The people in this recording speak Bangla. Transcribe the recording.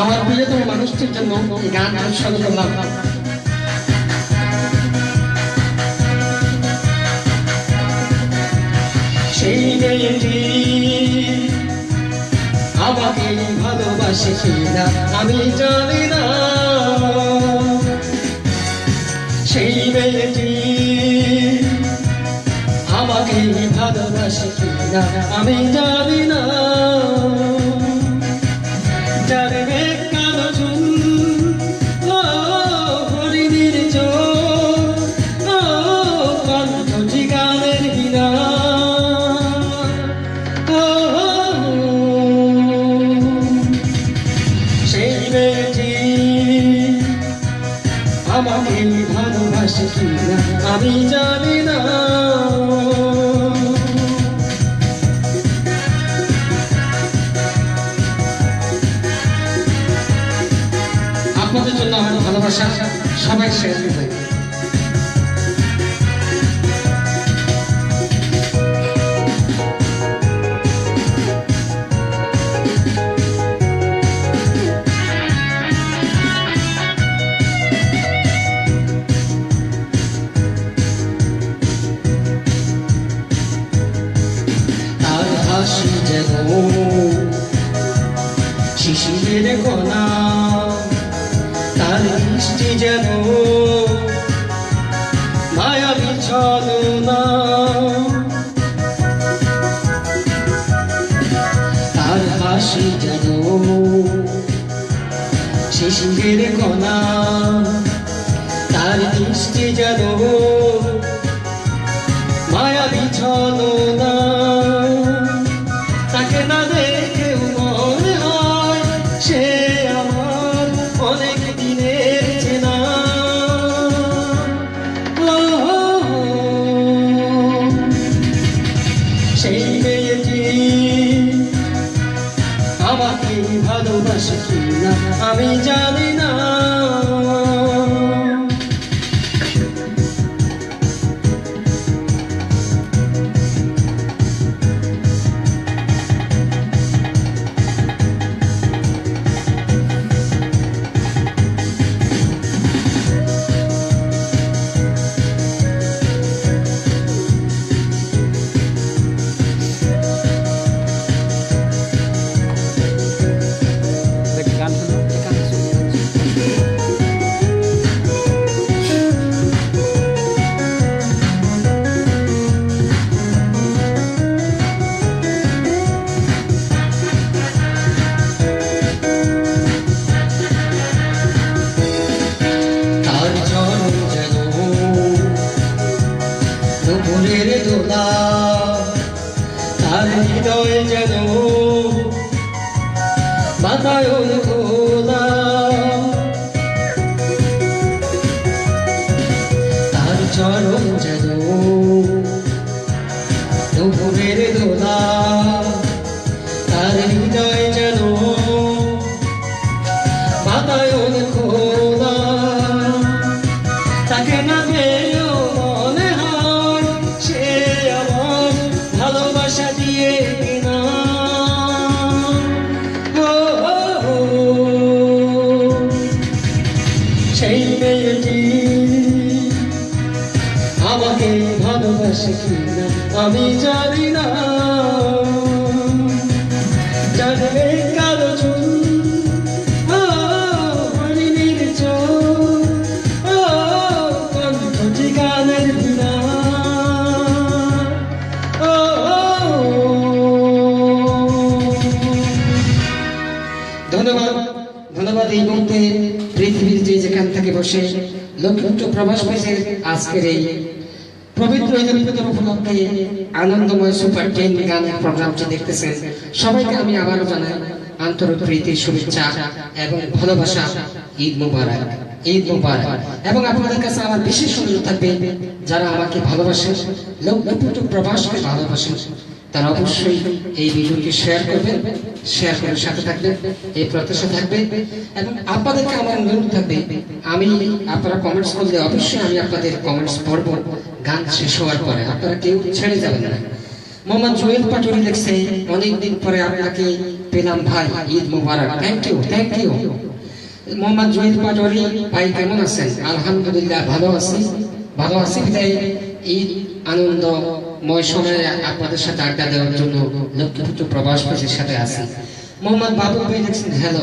আমার প্রিয়তম মানুষটির জন্য গান উৎসর্গ করলাম সেই আমাকে ভালোবাসে কিনা আমি জানি না। সেই মেয়েটি আমাকে ভালোবাসে কিনা আমি জানি না। আমাকে ভালোবাসে কিনা? আমি জানি না। আপনাদের জন্য আমার ভালোবাসা সবাই শেয়ার শিশিরের কণা তার মিষ্টি যেন মায়াবী ছলনা। তার হাসি যেন শিশিরের কণা তার মিষ্টি যেন ভালোবাসে কিনা? আমি জানি দুপুরের দোলা। তার হৃদয় যেন বাতায়ন খোলা সেই আমাকে ভালোবাসে কিনা আমি জানি না। জানবে কালো চুল হরিণীর কণ্ঠটি গানের বিনা। ধন্যবাদ ধন্যবাদ এই মুহূর্তে। পৃথিবীর যে যেখান থেকে বসে লক্ষ্য প্রবাস পেয়েছে আজকের এই পবিত্র উপলক্ষে আনন্দময় সুপার টেন গান প্রোগ্রামটি দেখতেছেন। সবাইকে আমি আবারও জানাই আন্তরিক প্রীতির শুভেচ্ছা এবং ভালোবাসা, ঈদ মুবারক ঈদ মুবারক। এবং আপনাদের কাছে আমার বিশেষ অনুরোধ থাকবে, যারা আমাকে ভালোবাসেন লক্ষ্য প্রবাসকে ভালোবাসেন তারা অবশ্যই এই ভিডিওটি শেয়ার করবেন শেয়ার করে সাথে থাকবেন এই প্রত্যাশা থাকবে। এবং আপনাদেরকে আমার অনুরোধ থাকবে, আমি আপনারা কমেন্টস করলে অবশ্যই আমি আপনাদের কমেন্টস পড়ব। গান শেষ হওয়ার পরে আপনারা কেউ ছেড়ে যাবেন না। মোহাম্মদ জুয়েল পাটুরি অনেকদিন পরে আপনাকে পেলাম ভাই, Eid Mubarak. Thank you thank you Mohammad Zahid Patwari, ভাই, কেমন আছেন? আলহামদুলিল্লাহ, ভালো আছি। ভালো আছি ঈদ আনন্দময় সময়ে আপনাদের সাথে আড্ডা দেওয়ার জন্য লক্ষ্মীপুত্র প্রবাস সাথে আছি। মোহাম্মদ বাবু ভাই দেখছেন, হ্যালো।